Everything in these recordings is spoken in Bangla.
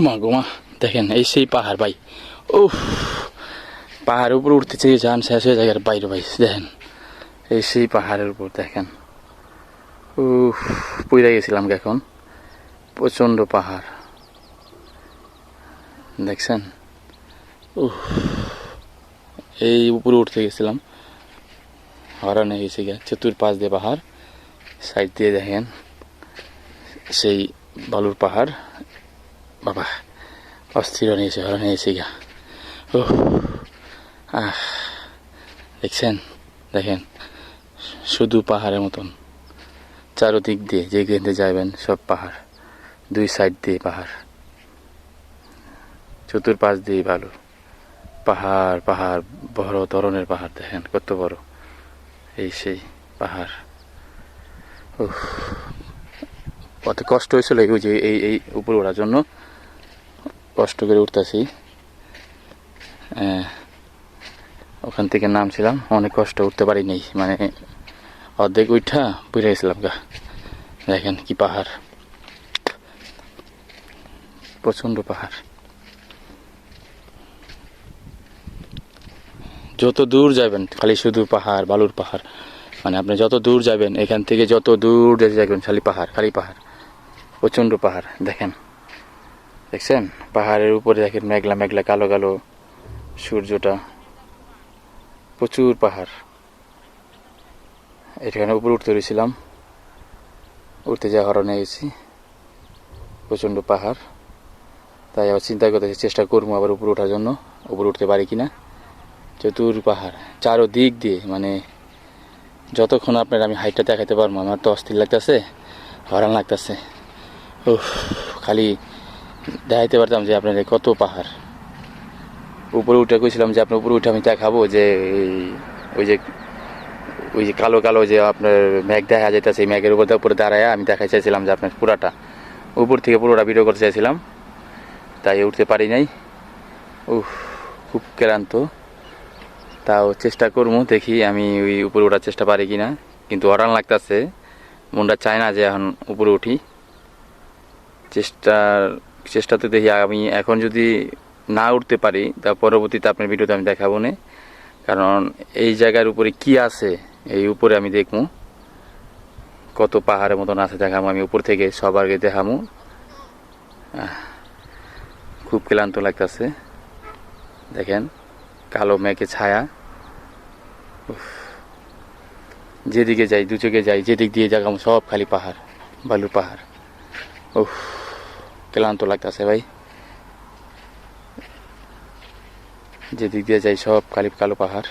মা গো মা দেখেন, এই সেই পাহাড় ভাই। ও পাহাড়ের উপর উঠতে চেয়ে যান শেষ হয়ে যায় বাইরে ভাই, দেখেন। এই সেই পাহাড়ের উপর, দেখেন। ও পুইরা গেছিলাম এখন। প্রচণ্ড পাহাড়। দেখছেন? উফ, এই উপরে উঠতে গেছিলাম। হরানে গেছে গিয়া চতুর পাশ দিয়ে পাহাড়। সাইড দিয়ে দেখেন, সেই বালুর পাহাড়। বাবা অস্থির নিয়েছে গেছে গিয়া ও আহ দেখছেন? দেখেন শুধু পাহাড়ের মতন। চারোদিক দিয়ে যে গেঁদে যাবেন সব পাহাড়। দুই সাইড দিয়ে পাহাড়। চতুর্পাশ দিয়ে ভালো। পাহাড় পাহাড় বড় ধরনের পাহাড় দেখেন কত বড়। এই সেই পাহাড়। উফ, কত কষ্ট হয়েছিল এই যে এই এই উপরে ওঠার জন্য। কষ্ট করে উঠতেছি। ওখান থেকে নামছিলাম, অনেক কষ্ট উঠতে পারি নাই মানে অর্ধেক উঠা পুড়ে গেছিলাম গা। দেখেন কি পাহাড়। প্রচণ্ড পাহাড়। যত দূর যাবেন, খালি শুধু পাহাড়, বালুর পাহাড় মানে আপনি যত দূর যাবেন, এখান থেকে যত দূর যাবেন, খালি পাহাড় খালি পাহাড়। প্রচণ্ড পাহাড়, দেখেন। দেখছেন? পাহাড়ের উপরে দেখেন মেঘলা মেঘলা, কালো কালো সূর্যটা। প্রচুর পাহাড়। এখানে উপরে উঠতে পেরেছিলাম উঠতে যাওয়া হরণে গেছি। প্রচণ্ড পাহাড়। তাই আবার চিন্তা করতেছি চেষ্টা করব আবার উপরে ওঠার জন্য। উপরে উঠতে পারি কিনা? চতুর পাহাড়। চারো দিক দিয়ে মানে যতক্ষণ আপনার আমি হাইটটা দেখাতে পারব, আমার তো অস্থির লাগতেছে হরান লাগতেছে। ও খালি দেখাইতে পারতাম যে আপনার কত পাহাড়। উপরে উঠে কইছিলাম যে, আপনার উপরে উঠে আমি দেখাবো যে ওই যে ওই যে কালো কালো যে আপনার মেঘ দেখা যেতেছে এই মেঘের উপর উপরে দাঁড়ায় আমি দেখাই চাইছিলাম যে আপনার পুরাটা। উপর থেকে পুরোটা ভিডিও করতে চাইছিলাম, তাই উঠতে পারি নাই। উফ, খুব ক্লান্ত। তাও চেষ্টা করব, দেখি আমি ওই উপরে ওঠার চেষ্টা পারি কি না কিন্তু হরান লাগতেছে, মনটা চায় না যে এখন উপরে উঠি। চেষ্টার চেষ্টাতে দেখি আমি এখন যদি না উঠতে পারি, তা পরবর্তীতে আপনার ভিডিওতে আমি দেখাবো না। কারণ এই জায়গার উপরে কি আছে, এই উপরে আমি দেখব কত পাহাড়ের মতন আছে দেখাবো আমি উপর থেকে সবার আগে দেখাবো খুব ক্লান্ত লাগতেছে। দেখেন, কালো মেঘে ছায়া। যেদিকে যাই দু চোখে যাই, যেদিক দিয়ে যাগাম সব খালি পাহাড়, বালুর পাহাড়। উফ। ক্লান্ত লাগতেছে ভাই। যেদিক দিয়ে যাই সব কালি কালো পাহাড়।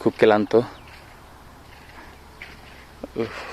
খুব ক্লান্ত। উফ।